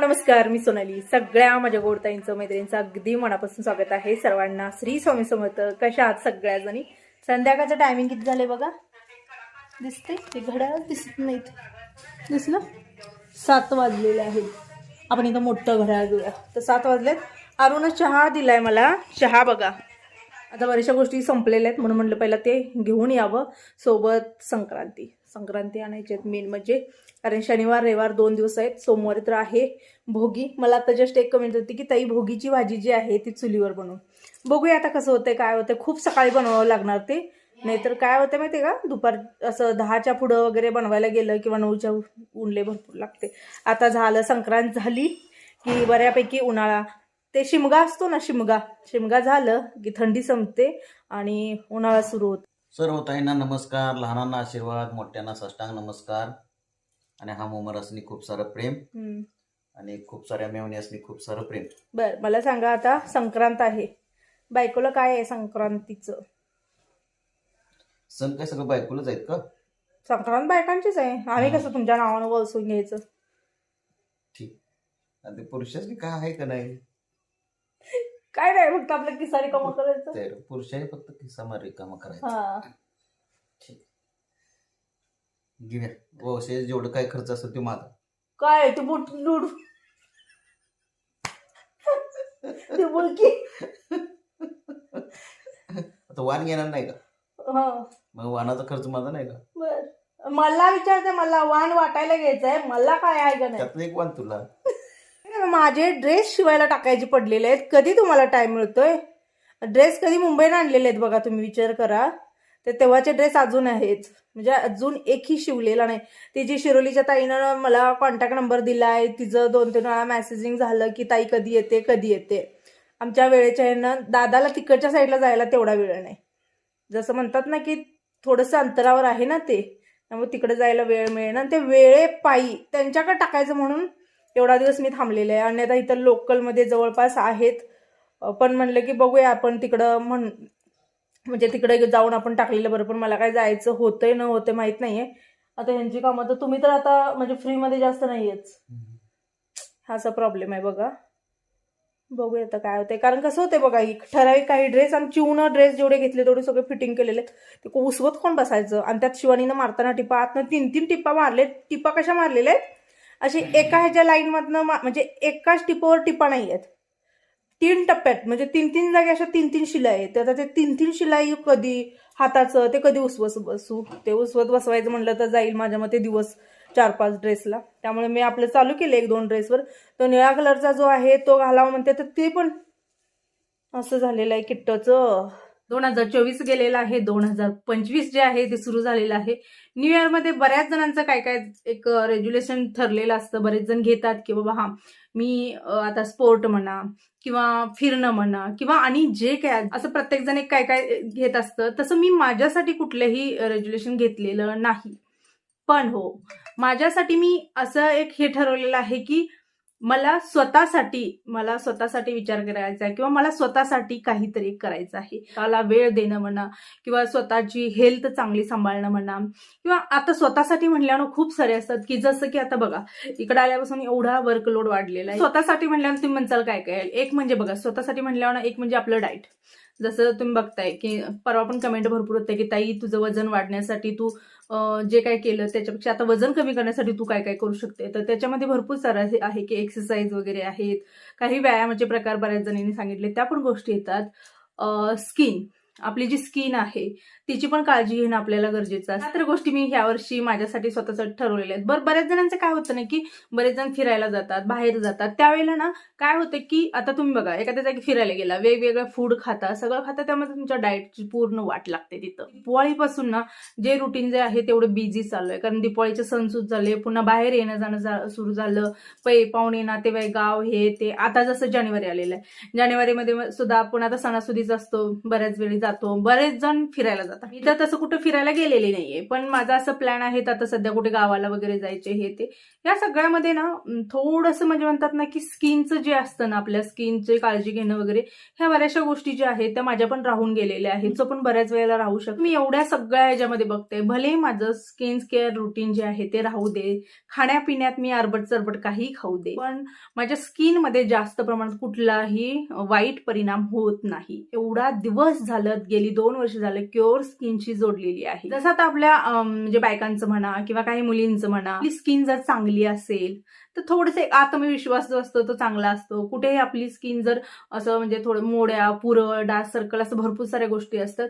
नमस्कार मी सोनाली. सगळ्या माझ्या गोडताईंचं मैत्रिणींचं अगदी मनापासून स्वागत आहे. सर्वांना श्री स्वामी समर्थ. कशा आहात सगळ्याजणी? संध्याकाळचं टायमिंग किती झालंय बघा? दिसते ते घड्याळ दिसत नाहीत. दिसलं? सात वाजलेले आहेत. आपण इथं मोठं घड्याळ घेऊया. तर सात वाजलेत. अरुण चहा दिलाय मला. चहा बघा. आता बऱ्याचशा गोष्टी संपलेल्या आहेत म्हणून म्हटलं पहिला ते घेऊन यावं. सोबत संक्रांती. संक्रांती आणायची आहेत मेन म्हणजे. कारण शनिवार रविवार दोन दिवस आहेत. सोमवारी तर आहे. भोगी मला आता जस्ट एक कमेंट होती की ताई भोगीची भाजी जी आहे ती चुलीवर बनवून बघूया आता कसं होतंय काय होतंय. खूप सकाळी बनवावं लागणार ते. नाहीतर काय होतं माहिती आहे का? दुपार असं दहाच्या पुढं वगैरे बनवायला गेलं किंवा नऊच्या उनले भरपूर लागते. आता झालं संक्रांत झाली की बऱ्यापैकी उन्हाळा. ते शिमगा असतो ना शिमगा. शिमगा झालं की थंडी संपते आणि उन्हाळा सुरू होतो. सर्व ताईंना नमस्कार लहानांना आशीर्वाद मोठ्यांना साष्टांग नमस्कार. आणि हा मोमर असणे खूप सारं प्रेम हम्म. आणि खूप साऱ्या मेवणी असणे खूप सारं प्रेम. बर मला सांगा आता संक्रांत आहे. बायकोला काय आहे संक्रांतीचं? सण काय सगळं बायकोलाच आहेत का? संक्रांत बायकांचीच आहे. आम्ही कसं तुमच्या नावानं वळसून घ्यायचं? ठीक. आणि ते पुरुषांनी काय आहे का नाही? काय नाही फक्त आपल्या किसारी कमा करायचं. तर पुरुषांनी फक्त किस्सा मार रिकामा करायचा. हा. घेऊया. जेवढं काय खर्च असतो ते माझा काय तू बुट लूड. तू बुलकी आता वाण घेणार नाही का? हा. मग वाणाचा खर्च माझा नाही का? बर. मला विचारते मला वाण वाटायला घ्यायचंय. मला काय आहे का नाही? त्यातलं एक वाण तुला. माझे ड्रेस शिवायला टाकायचे पडलेले आहेत. कधी तुम्हाला टाईम मिळतोय? ड्रेस कधी मुंबईला आणलेले आहेत बघा तुम्ही विचार करा. तर तेव्हाचे ड्रेस अजून आहेत. म्हणजे अजून एकही शिवलेला नाही. ती जी शिरोलीच्या ताईनं मला कॉन्टॅक्ट नंबर दिला आहे तिचं दोन तीन वेळा मेसेजिंग झालं की ताई कधी येते? कधी येते? आमच्या वेळेच्या ह्यानं दादाला तिकडच्या साईडला जायला तेवढा वेळ नाही. जसं म्हणतात ना की थोडंसं अंतरावर आहे ना ते त्यामुळे तिकडे जायला वेळ मिळेल आणि ते वेळे पायी त्यांच्याकडे टाकायचं म्हणून एवढा दिवस मी थांबलेले आहे. आणि आता इथं लोकलमध्ये जवळपास आहेत. पण म्हणलं की बघूया आपण तिकडं म्हण म्हणजे तिकडे जाऊन आपण टाकलेलं बरं. पण मला काय जायचं होतंय न होतंय माहीत नाहीये. आता ह्यांची कामं तर तुम्ही तर आता म्हणजे फ्रीमध्ये जास्त नाहीयेच हा असा प्रॉब्लेम आहे बघा. बघूया आता काय होतंय. कारण कसं होतंय बघा ही ठराविक काही ड्रेस आणि चिवून ड्रेस जेवढे घेतले तेवढे सगळे फिटिंग केलेले ते उसवत कोण बसायचं? आणि त्यात शिवानीनं मारताना टिपा आतनं तीन तीन टिप्पा मारले टिप्पा कशा मारलेल्या आहेत? अशी एका ह्याच्या लाईनमधनं म्हणजे एकाच टिपावर टिपा नाही आहेत. तीन टप्प्यात म्हणजे तीन तीन जागे अशा तीन तीन शिलाई आहेत. तर आता ते तीन तीन शिलाई कधी हाताचं ते कधी उसवस बसू ते उसवत बसवायचं म्हटलं तर जाईल माझ्या मते दिवस चार पाच ड्रेसला त्यामुळे मी आपलं चालू केलं एक दोन ड्रेसवर तो निळ्या कलरचा जो आहे तो घालावा म्हणते तर ते पण असं झालेलं आहे किट्टचं. दोन हजार चोवीस गेलेलं आहे दोन हजार पंचवीस जे आहे ते सुरू झालेलं आहे. न्यू इयरमध्ये बऱ्याच जणांचं काय काय एक रेग्युलेशन ठरलेलं असतं. बरेच जण घेतात की बाबा हा मी आता स्पोर्ट म्हणा किंवा फिरणं म्हणा किंवा आणि जे काय असं प्रत्येक जण एक काय काय घेत असतं. तसं मी माझ्यासाठी कुठलंही रेग्युलेशन घेतलेलं नाही. पण हो माझ्यासाठी मी असं एक हे ठरवलेलं आहे की मला स्वतःसाठी मला स्वतःसाठी विचार करायचा आहे किंवा मला स्वतःसाठी काहीतरी करायचं आहे. त्याला वेळ देणं म्हणा किंवा स्वतःची हेल्थ चांगली सांभाळणं म्हणा किंवा आता स्वतःसाठी म्हणल्यानं खूप सारे असतात की जसं की आता बघा इकडे आल्यापासून एवढा वर्कलोड वाढलेला आहे. स्वतःसाठी म्हणल्यानं तुम्ही म्हणचाल काय काय? एक म्हणजे बघा स्वतःसाठी म्हणल्यानं एक म्हणजे आपलं डाएट जसं तुम्ही बघताय की परवा पण कमेंट भरपूर होते की ताई तुझं वजन वाढण्यासाठी तू जे काय केलं त्याच्यापेक्षा आता वजन कमी करण्यासाठी तू काय काय करू शकते? तर त्याच्यामध्ये भरपूर सारं आहे की एक्सरसाइज वगैरे आहेत. काही व्यायामाचे प्रकार बऱ्याच जणांनी सांगितले. त्या पण गोष्टी येतात. स्किन आपली जी स्किन आहे तिची पण काळजी घेणं आपल्याला गरजेचं आहे. तर गोष्टी मी यावर्षी माझ्यासाठी स्वतःच ठरवलेल्या आहेत. बरं बऱ्याच जणांचं काय होतं ना की बरेच जण फिरायला जातात बाहेर जातात. त्यावेळेला ना काय होतं की आता तुम्ही बघा एखाद्या जागी फिरायला गेला वेगवेगळं फूड खाता सगळं खाता त्यामध्ये तुमच्या डाएटची पूर्ण वाट लागते तिथं. दिवाळीपासून ना जे रुटीन जे आहे तेवढं बिझी चालू आहे. कारण दिवाळीचे सण सुरू झाले पुन्हा बाहेर येणं जाणं जा- सुरू झालं. पै पाहुणे नातेवाईक गाव हे ते. आता जसं जानेवारी आलेलं आहे. जानेवारीमध्ये मग सुद्धा आपण आता सणासुदीच असतो बऱ्याच वेळी जातो. बरेच जण फिरायला जातात. मी तर तसं कुठं फिरायला गेलेले नाहीये. पण माझा असं प्लॅन आहे आता सध्या कुठे गावाला वगैरे जायचे हे ते. या सगळ्यामध्ये ना थोडंसं म्हणजे म्हणतात ना की स्किनचं जे असतं ना आपल्या स्किनची काळजी घेणं वगैरे ह्या बऱ्याचशा गोष्टी ज्या आहेत त्या माझ्या पण राहून गेलेल्या आहेत. जो पण बऱ्याच वेळेला राहू शकतो. मी एवढ्या सगळ्या ह्याच्यामध्ये बघते. भले माझं स्किन केअर रुटीन जे आहे ते राहू दे. खाण्यापिण्यात मी अरबट चरबट काही खाऊ दे. पण माझ्या स्किनमध्ये जास्त प्रमाणात कुठलाही वाईट परिणाम होत नाही. एवढा दिवस झालं गेली दोन वर्ष झालं क्युअर स्किनशी जोडलेली आहे. जसं आता आपल्या म्हणजे बायकांचं म्हणा किंवा काही मुलींचं म्हणा आपली स्किन जर चांगली असेल तर थोडेसे आत्मविश्वास जो असतो तो चांगला असतो. कुठेही आपली स्किन जर असं म्हणजे थोडं मोड्या पुरळ डार्क सर्कल असं भरपूर साऱ्या गोष्टी असतात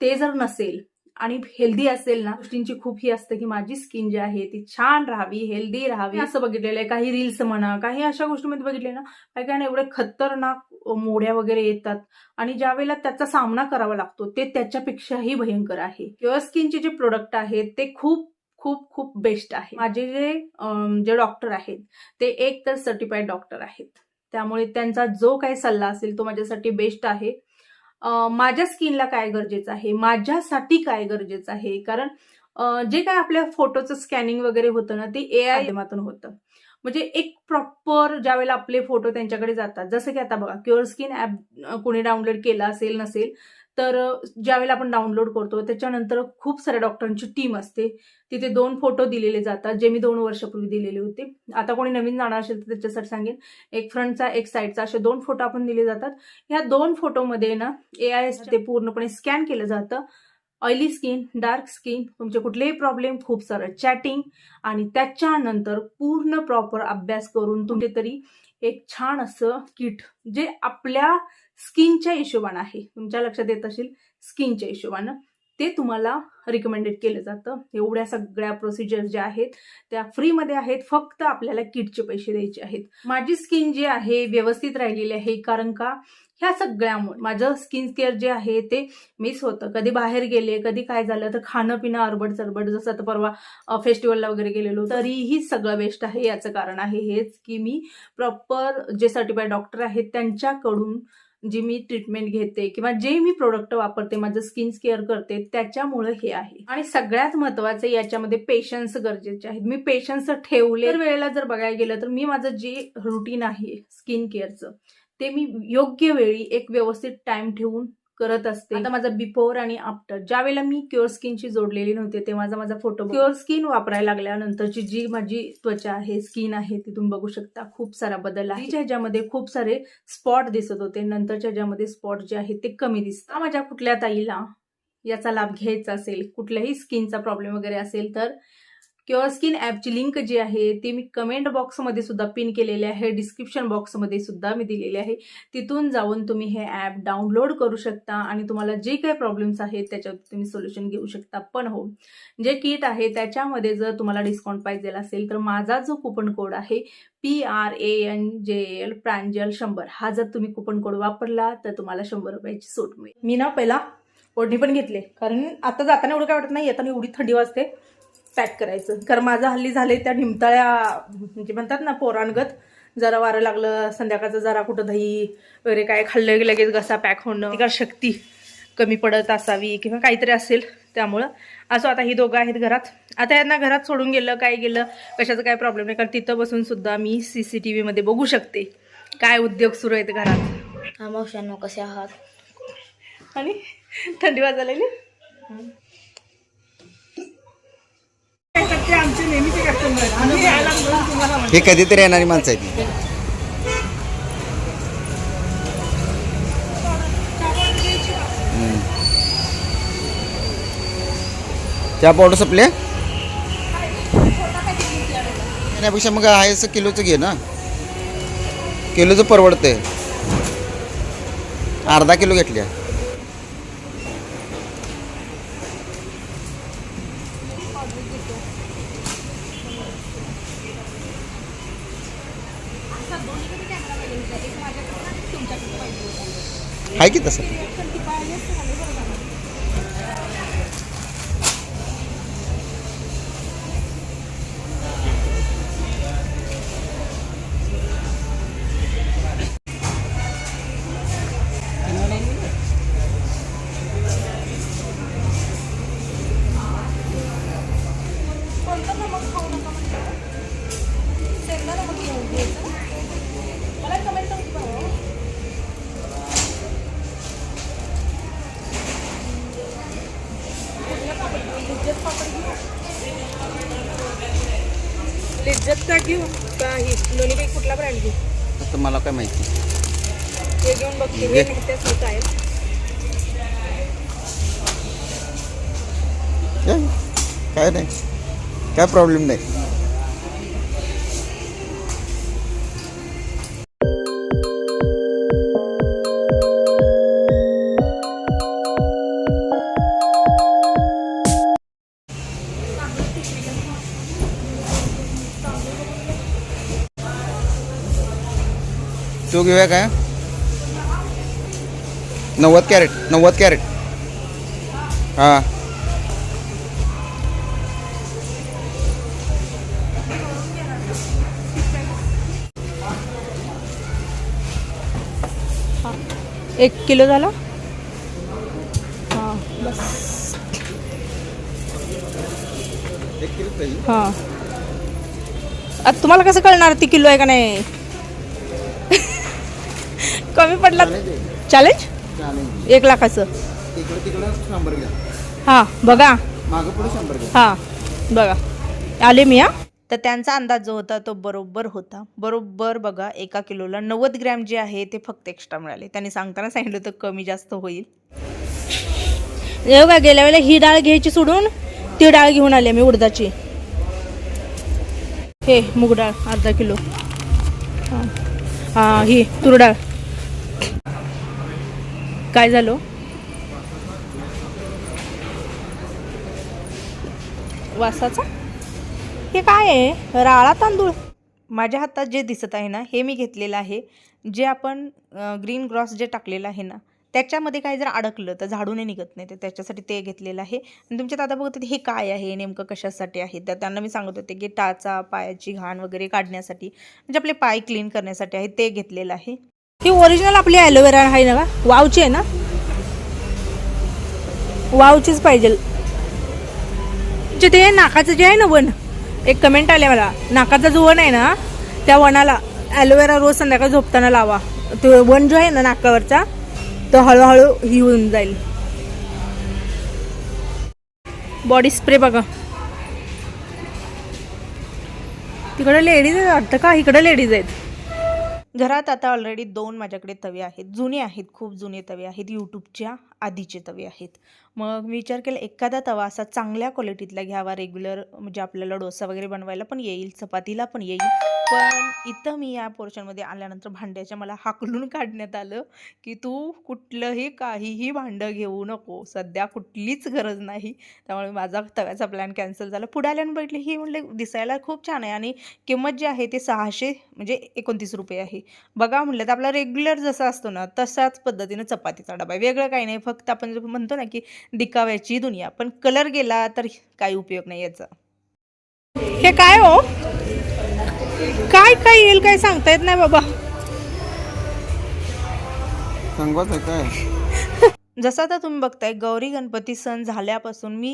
ते जर नसेल आणि हेल्दी असेल ना गोष्टींची खूप ही असते की माझी स्किन जी आहे ती छान राहावी हेल्दी राहावी. असं बघितलेलं आहे. काही रील्स म्हणा काही अशा गोष्टीमध्ये बघितले ना काही काही एवढे खतरनाक मोड्या वगैरे येतात. आणि ज्या वेळेला त्याचा सामना करावा लागतो ते त्याच्यापेक्षाही भयंकर आहे. किंवा स्किनचे जे प्रोडक्ट आहेत ते खूप खूप खूप बेस्ट आहे. माझे जे जे डॉक्टर आहेत ते एक तर सर्टिफाईड डॉक्टर आहेत. त्यामुळे त्यांचा जो काही सल्ला असेल तो माझ्यासाठी बेस्ट आहे. माझ्या स्किनला काय गरजेचं आहे? माझ्यासाठी काय गरजेचं आहे? कारण जे काय आपल्या फोटोचं स्कॅनिंग वगैरे होतं ना ते ए आय माध्यमातून होतं. म्हणजे एक प्रॉपर ज्यावेळेला आपले फोटो त्यांच्याकडे जातात जसं की आता बघा क्युअर स्किन ॲप कोणी डाउनलोड केला असेल नसेल तर ज्यावेळेला आपण डाउनलोड करतो त्याच्यानंतर खूप साऱ्या डॉक्टरांची टीम असते. तिथे दोन फोटो दिलेले जातात जे मी दोन वर्षापूर्वी दिलेले होते. आता कोणी नवीन जाणार असेल तर त्याच्यासाठी सांगेन. एक फ्रंटचा एक साईडचा असे दोन फोटो आपण दिले जातात. या दोन फोटोमध्ये ना ए आय एस ते पूर्णपणे स्कॅन केलं जातं. ऑइली स्किन डार्क स्किन तुमचे कुठलेही प्रॉब्लेम खूप सारं चॅटिंग आणि त्याच्यानंतर पूर्ण प्रॉपर अभ्यास करून तुमचे तरी एक छान असं किट जे आपल्या स्किनच्या हिशोबानं आहे. तुमच्या लक्षात येत असेल स्किनच्या हिशोबानं. ते तुम्हाला रिकमेंडेड केलं जातं. एवढ्या सगळ्या प्रोसिजर ज्या आहेत त्या फ्रीमध्ये आहेत. फक्त आपल्याला किटचे पैसे द्यायचे आहेत. माझी स्किन जी आहे व्यवस्थित राहिलेली आहे. कारण का? ह्या सगळ्यामुळे माझं स्किन केअर जे आहे ते मिस होतं. कधी बाहेर गेले कधी काय झालं तर खाणं पिणं अरबड चरबड जसं आता परवा फेस्टिवलला वगैरे गेलेलो तरीही सगळं बेस्ट आहे याचं कारण आहे हेच की मी प्रॉपर जे सर्टिफाईड डॉक्टर आहेत त्यांच्याकडून जी मी ट्रीटमेंट घेते किंवा जे मी प्रोडक्ट वापरते माझं स्किन केअर करते त्याच्यामुळे हे आहे. आणि सगळ्यात महत्वाचं याच्यामध्ये पेशन्स गरजेचे आहेत. मी पेशन्स ठेवले तर वेळेला जर बघायला गेलं तर मी माझं जे रुटीन आहे स्किन केअरचं ते मी योग्य वेळी एक व्यवस्थित टाइम ठेवून करत असते. आता माझा बिफोर आणि आफ्टर ज्या वेळेला मी क्युअर स्किनशी जोडलेली नव्हते तेव्हा माझा माझा फोटो क्युअर स्किन वापरायला लागल्यानंतरची जी माझी त्वचा आहे स्किन आहे ती तुम्ही बघू शकता खूप सारा बदल आहे. ह्याच्यामध्ये खूप सारे स्पॉट दिसत होते. नंतरच्या ह्याच्यामध्ये स्पॉट जे आहेत ते कमी दिसतात. माझ्या कुठल्या ताईला याचा लाभ घ्यायचा असेल कुठल्याही स्किनचा प्रॉब्लेम वगैरे असेल तर किंवा स्किन ॲपची लिंक जी आहे ती मी कमेंट बॉक्समध्ये सुद्धा पिन केलेली आहे. डिस्क्रिप्शन बॉक्समध्ये सुद्धा मी दिलेली आहे. तिथून जाऊन तुम्ही हे ॲप डाउनलोड करू शकता आणि तुम्हाला जे काही प्रॉब्लेम्स आहेत त्याच्यावर तुम्ही सोल्युशन घेऊ शकता. पण हो जे किट आहे त्याच्यामध्ये जर तुम्हाला डिस्काउंट पाहिजे असेल तर माझा जो कुपन कोड आहे P R A N J L Pranjal शंभर. हा जर तुम्ही कुपन कोड वापरला तर तुम्हाला शंभर रुपयाची सूट मिळेल. मी ना पहिला ओढणी पण घेतले कारण आता जाताना एवढं काय वाटत नाही येताना एवढी थंडी वाजते. पॅक करायचं. कारण माझं हल्ली झाले त्या निमताळ्या म्हणजे म्हणतात ना पोरांगत जरा वारं लागलं संध्याकाळचं जरा कुठं दही वगैरे काय खाल्लं की लगेच घसा पॅक होणं प्रतिकार शक्ती कमी पडत असावी किंवा काहीतरी असेल त्यामुळं. असं आता ही दोघं आहेत घरात. आता यांना घरात सोडून गेलं काय गेलं कशाचं काय प्रॉब्लेम नाही. कारण तिथं बसून सुद्धा मी सी सी टी व्हीमध्ये बघू शकते. काय उद्योग सुरू आहेत घरात. हा मावशांनो कसे आहात? आणि थंडी वाजायला आमचे नेहमीचे कस्टमर आम्ही यायला तुम्हाला हे कधीतरी येणारी माणसं आहेत. ही. हम्म. पावडर संपले त्यापेक्षा मग आहे असं किलोचं घे ना. किलोचं परवडतंय. अर्धा किलो घेतल्या. आहे की तसं? घेऊ? का कुठला ब्रँड मला काय माहिती. घेऊन बघते. काय नाही. काय प्रॉब्लेम नाही. तो घेऊया काय? नव्वद कॅरेट नव्वद कॅरेट. हां. एक किलो झाला? हां बस. हां. आता तुम्हाला कसं कळणार ती किलो आहे का नाही? कमी पडला? चॅलेंज एक लाखाचं. हां बघा. हां बघा. आले मी हा? तर त्यांचा अंदाज जो होता तो बरोबर होता. बरोबर बघा एका किलोला नव्वद ग्रॅम जे आहे ते फक्त एक्स्ट्रा मिळाले. त्यांनी सांगताना सांगितलं होतं कमी जास्त होईल. का गेल्या वेळेला ही डाळ घ्यायची सोडून ती डाळ घेऊन आली मी उडदाची. हे मूग डाळ अर्धा किलो. हां. हां ही तूर डाळ. काय झालं? वासाचा? हे काय आहे? राळा तांदूळ. माझ्या हातात जे दिसत आहे ना हे मी घेतलेलं आहे. जे आपण ग्रीन ग्रॉस जे टाकलेलं आहे ना त्याच्यामध्ये काय जर अडकलं तर झाडूने निघत नाही. तर त्याच्यासाठी ते घेतलेलं आहे. आणि तुमच्या दादा बघत होते हे काय आहे? नेमकं कशासाठी आहे? तर त्यांना मी सांगत होते की टाचा पायाची घाण वगैरे काढण्यासाठी म्हणजे आपले पाय क्लीन करण्यासाठी आहे ते घेतलेलं आहे. ही ओरिजिनल आपली ॲलोवेरा आहे ना का वावची आहे ना? वावचीच पाहिजे. जे ते नाकाचं जे आहे ना वन एक कमेंट आले मला. नाकाचा जो वन आहे ना त्या वनाला ॲलोवेरा रोज संध्याकाळी झोपताना लावा. तो वन जो आहे ना नाकावरचा तो हळूहळू ही होऊन जाईल. बॉडी स्प्रे बघा. तिकडे लेडीज आहेत वाटतं का? इकडे लेडीज आहेत. घरात आता ऑलरेडी दोन माझ्याकडे तवे आहेत. जुने आहेत खूप जुने तवे आहेत यूट्यूबच्या आधीचे तवे आहेत. मग मी विचार केला एखादा तवा असा चांगल्या क्वालिटीतला घ्यावा रेग्युलर म्हणजे आपल्याला डोसा वगैरे बनवायला पण येईल चपातीला पण येईल. पण इथं मी या पोर्शनमध्ये आल्यानंतर भांड्याच्या मला हाकलून काढण्यात आलं की तू कुठलंही काहीही भांडं घेऊ नको. सध्या कुठलीच गरज नाही. त्यामुळे माझा तव्याचा प्लॅन कॅन्सल झाला. पुढे आल्यानं बघितली ही म्हणले दिसायला खूप छान आहे आणि किंमत जी आहे ते सहाशे म्हणजे एकोणतीस रुपये आहे. बघा म्हटलं तर आपला रेग्युलर जसा असतो ना तशाच पद्धतीनं चपातीचा डबा आहे. वेगळं काही नाही. फक्त आपण म्हणतो ना की दिखाव्याची दुनिया. पण कलर गेला तर काही उपयोग नाही याचा. हे काय हो? काय काय येईल काय सांगता येत नाही बाबा. सांगवाच काय? जसं आता तुम्ही बघताय गौरी गणपती सण झाल्यापासून मी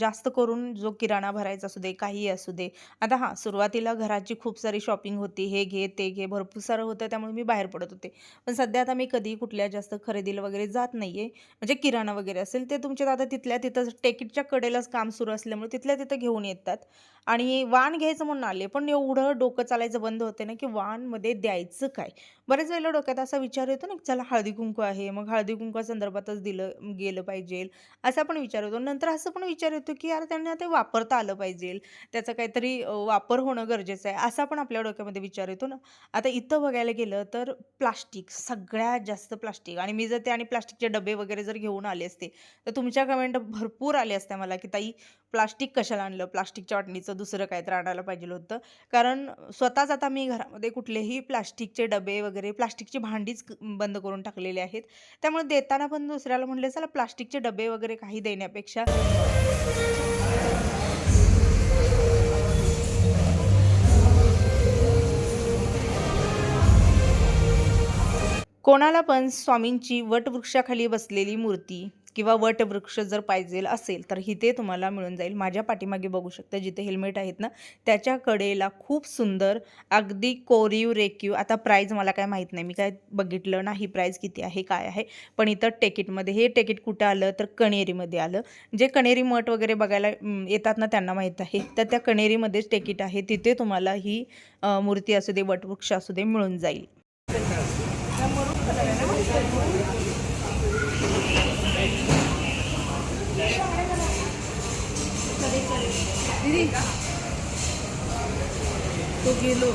जास्त करून जो किराणा भरायचा असू दे काही असू दे आता हां सुरुवातीला घराची खूप सारी शॉपिंग होती हे घे ते घे भरपूर सारं होतं त्यामुळे मी बाहेर पडत होते. पण सध्या आता मी कधी कुठल्या जास्त खरेदीला वगैरे जात नाही आहे म्हणजे किराणा वगैरे असेल ते तुमच्या आता तिथल्या तिथं टेकिटच्या कडेलाच काम सुरू असल्यामुळे तिथल्या तिथं घेऊन येतात. आणि वाण घ्यायचं म्हणून आले पण एवढं डोकं चालायचं बंद होते ना की वाणमध्ये द्यायचं काय? बऱ्याच वेळेला डोक्यात असा विचार येतो ना की चला हळदी कुंकू आहे मग हळदी कुंकू संदर्भातच दिलं गेलं पाहिजे असा पण विचार येतो. नंतर असं पण विचार येतो की यार त्यांना ते वापरता आलं पाहिजे त्याचा काहीतरी वापर होणं गरजेचं आहे असा पण आपल्या डोक्यामध्ये विचार येतो ना. आता इथं बघायला गेलं तर प्लास्टिक सगळ्यात जास्त प्लास्टिक आणि मी जर ते आणि प्लास्टिकचे डबे वगैरे जर घेऊन आले असते तर तुमच्या कमेंट भरपूर आले असत्या मला की ताई प्लास्टिक कशाला आणलं? प्लास्टिकच्या वाटणीचं दुसरं काहीतरी आणायला पाहिजे होतं. कारण स्वतःच आता मी घरामध्ये कुठलेही प्लास्टिकचे डबे वगैरे वगैरे प्लास्टिकची भांडीच बंद करून टाकलेली आहेत. त्यामुळे देताना पण दुसऱ्याला म्हणले चला प्लास्टिकचे डबे वगैरे काही देण्यापेक्षा. कोणाला पण स्वामींची वटवृक्षाखाली बसलेली मूर्ती किंवा वटवृक्ष जर पाहिजे असेल तर इथे तुम्हाला मिळून जाईल. माझ्या पाठीमागे बघू शकता जिथे हेल्मेट आहेत ना त्याच्या कडेला खूप सुंदर अगदी कोरीव रेक्यू आता प्राईज मला काय माहीत नाही. मी काय बघितलं नाही प्राईज किती आहे काय आहे. पण इथं टेकिटमध्ये हे टेकिट कुठं आलं? तर कणेरीमध्ये आलं. जे कणेरी मठ वगैरे बघायला येतात ना त्यांना माहीत आहे. तर त्या कणेरीमध्येच टेकिट आहे. तिथे तुम्हाला ही मूर्ती असू दे वटवृक्ष असू दे मिळून जाईल. तो गेलो.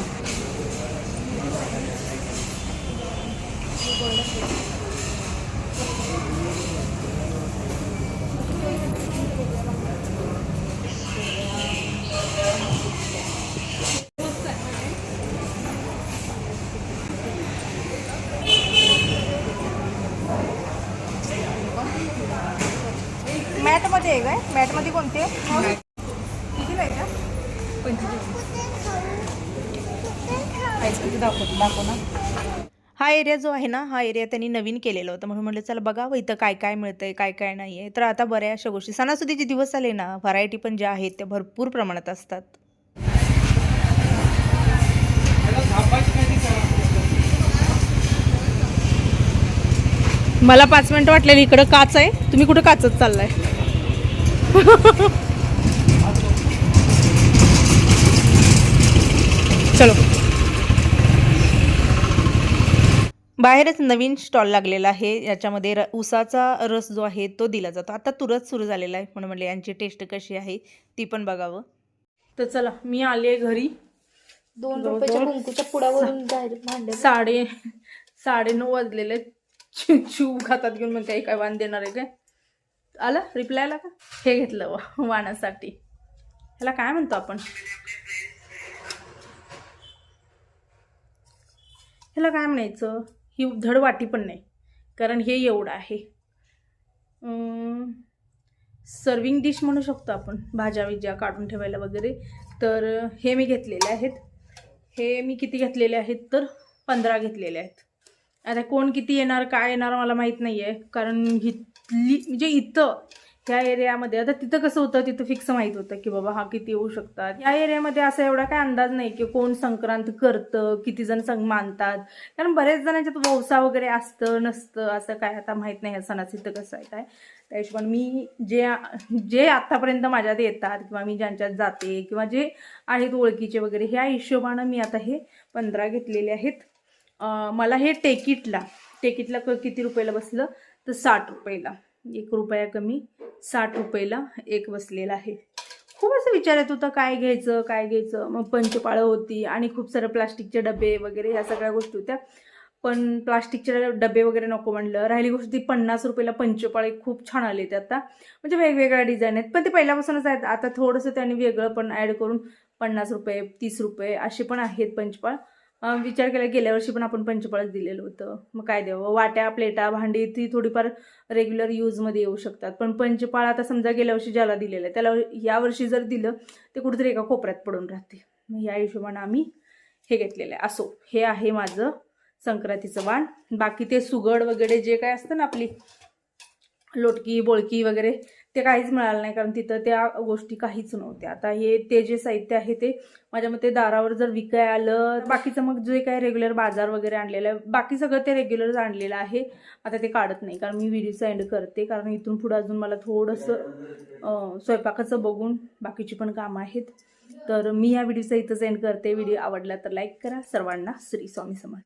मॅटमध्ये आहे काय? मॅटमध्ये कोणते कितीला आहे का दाखव ना हा एरिया जो आहे ना हा एरिया त्यांनी नवीन केलेला होता. म्हणून म्हटलं चला बघावं इथं काय काय मिळतंय काय काय नाही आहे तर आता बऱ्याचशा गोष्टी सणासुदीचे दिवस आले ना व्हरायटी पण ज्या आहेत त्या भरपूर प्रमाणात असतात. मला पाच मिनटं वाटलेली इकडं काच आहे. तुम्ही कुठं काचत चाललाय? चलो. बाहेरच नवीन स्टॉल लागलेला आहे. याच्यामध्ये र उसाचा रस जो आहे तो दिला जातो. आता तुरंत सुरू झालेला आहे. म्हणून म्हणले यांची टेस्ट कशी आहे ती पण बघावं. तर चला मी आले घरी. दोन रुपयाच्या कुंकूच्या पुडावरून जाईल भांडे. साडे साडे नऊ वाजलेले चिव खातात घेऊन मग काही काय वाण देणार आहे काय आला? रिप्लाय आला का? हे घेतलं वा वाणासाठी. ह्याला काय म्हणतो आपण? ह्याला काय म्हणायचं? ही धड वाटी पण नाही. कारण हे एवढं आहे. सर्विंग डिश म्हणू शकतो आपण भाज्या विज्या काढून ठेवायला वगैरे. तर हे मी घेतलेले आहेत. हे मी किती घेतलेले आहेत तर पंधरा घेतलेले आहेत. आता कोण किती येणार काय येणार मला माहीत नाही आहे कारण इथली म्हणजे इथं ह्या एरियामध्ये आता तिथं कसं होतं तिथं फिक्स माहीत होतं की बाबा हा किती येऊ शकतात. या एरियामध्ये असा एवढा काय अंदाज नाही की कोण संक्रांत करतं किती जण संग मानतात. कारण बरेच जणांच्यात वौसा वगैरे असतं नसतं असं काय आता माहीत नाही ह्या सणाचं इथं कसं आहे काय. त्या हिशोबाने मी जे जे आत्तापर्यंत माझ्यात येतात किंवा मी ज्यांच्यात जाते किंवा जे आहेत ओळखीचे वगैरे ह्या हिशोबानं मी आता हे पंधरा घेतलेले आहेत. मला हे टेकिटला टेकिटला क- किती रुपयाला बसलं? तर साठ रुपयाला. एक रुपया कमी. साठ रुपयेला एक बसलेला आहे. खूप असं विचार येत होता काय घ्यायचं काय घ्यायचं? मग पंचपाळं होती आणि खूप सारं प्लास्टिकचे डबे वगैरे ह्या सगळ्या गोष्टी होत्या. पण प्लास्टिकचे डबे वगैरे नको म्हणलं. राहिली गोष्ट ती पन्नास रुपयाला पंचपाळे खूप छान आले ते आता. म्हणजे वेगवेगळ्या डिझाईन आहेत. पण ते पहिल्यापासूनच आहेत. आता थोडंसं त्यांनी वेगळं पण ॲड करून पन्नास रुपये तीस रुपये असे पण आहेत पंचपाळ. विचार केला गेल्या वर्षी पण आपण पंचपाळच दिलेलं होतं. मग काय द्यावं? वाट्या प्लेटा भांडी ती थोडीफार रेग्युलर यूजमध्ये येऊ शकतात. पण पंचपाळ आता समजा गेल्या वर्षी ज्याला दिलेलं आहे त्याला यावर्षी जर दिलं ते कुठेतरी एका कोपऱ्यात पडून राहते. मग या हिशोबानं आम्ही हे घेतलेलं आहे. असो हे आहे माझं संक्रांतीचं वाण. बाकी ते सुगड वगैरे जे काय असतं ना आपली लोटकी बोळकी वगैरे ते काहीच मिळालं नाही कारण तिथं त्या गोष्टी काहीच नव्हत्या. आता हे ते जे साहित्य आहे ते माझ्या मते दारावर जर विकाय आलं बाकीचं मग जे काय रेग्युलर बाजार वगैरे आणलेलं आहे बाकी सगळं ते रेग्युलरच आणलेलं आहे आता ते काढत नाही. कारण मी व्हिडिओचं एंड करते कारण इथून पुढं अजून मला थोडंसं स्वयंपाकाचं बघून बाकीची पण कामं आहेत. तर मी या व्हिडिओचं इथंच एंड करते. व्हिडिओ आवडला तर लाईक करा. सर्वांना श्री स्वामी समर्थ.